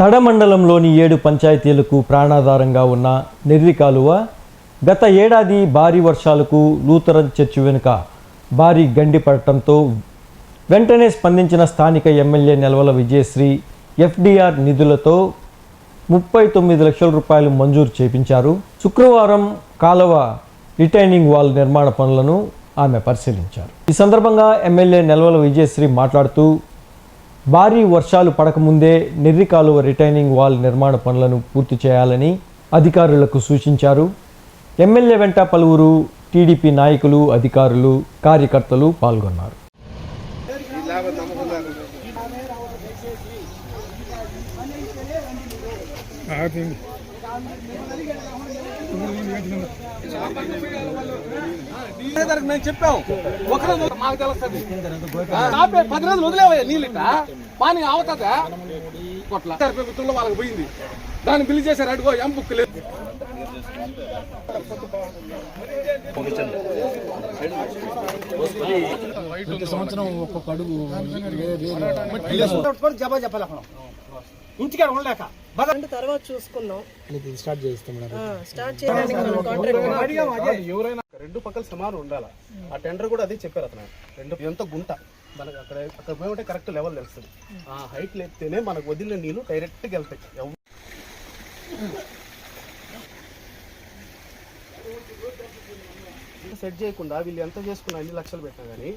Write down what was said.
తడమండలంలోని ఏడు పంచాయతీలకు ప్రాణాధారంగా ఉన్న నెర్రి కాలువ గత ఏడాది భారీ వర్షాలకు లూథరన్ చర్చి వెనుక భారీ గండి పడటంతో వెంటనే స్పందించిన స్థానిక ఎమ్మెల్యే నెలవల విజయశ్రీ ఎఫ్డిఆర్ నిధులతో ముప్పై తొమ్మిది లక్షల రూపాయలు మంజూరు చేపించారు. శుక్రవారం కాలువ రిటైనింగ్ వాల్ నిర్మాణ పనులను ఆమె పరిశీలించారు. ఈ సందర్భంగా ఎమ్మెల్యే నెలవల విజయశ్రీ మాట్లాడుతూ భారీ వర్షాలు పడకముందే నెర్రి కాలువ రిటైనింగ్ వాల్ నిర్మాణ పనులను పూర్తి చేయాలని అధికారులకు సూచించారు. ఎమ్మెల్యే వెంట పలువురు టీడీపీ నాయకులు అధికారులు కార్యకర్తలు పాల్గొన్నారు. దానికి మేము చెప్పాము ఒక రోజు మాకు తెలుస్తుంది. ఆపే పది రోజులు వదిలేవయ్యా నీళ్ళు ఇట్ట పానీ అవుతుందా కొట్ల. ప్రభుత్వంలో వాళ్ళకి పోయింది. దాన్ని బిల్లు చేశారు అడుగు ఎం బుక్ లేదు. ప్రతి సంవత్సరం ఒక్కొక్క అడుగు జబా చెప్పలే ఇంటికాడ ఉండలేక. తర్వాత చూసుకున్నాం. స్టార్ట్ చేస్తాం స్టార్ట్ చేయడానికి ఎవరైనా రెండు పక్కల సమానం ఉండాలి? ఆ టెండర్ కూడా అదే చెప్పారు అతను. రెండు ఎంత గుంట? మనకు అక్కడ అక్కడ పోయి కరెక్ట్ లెవెల్ తెలుస్తుంది. ఆ హైట్ లేపితేనే మనకు వదిలిన నీళ్ళు డైరెక్ట్గా వెళ్తాయి. సెట్ చేయకుండా వీళ్ళు ఎంత చేసుకున్నా అన్ని లక్షలు పెట్టినా కానీ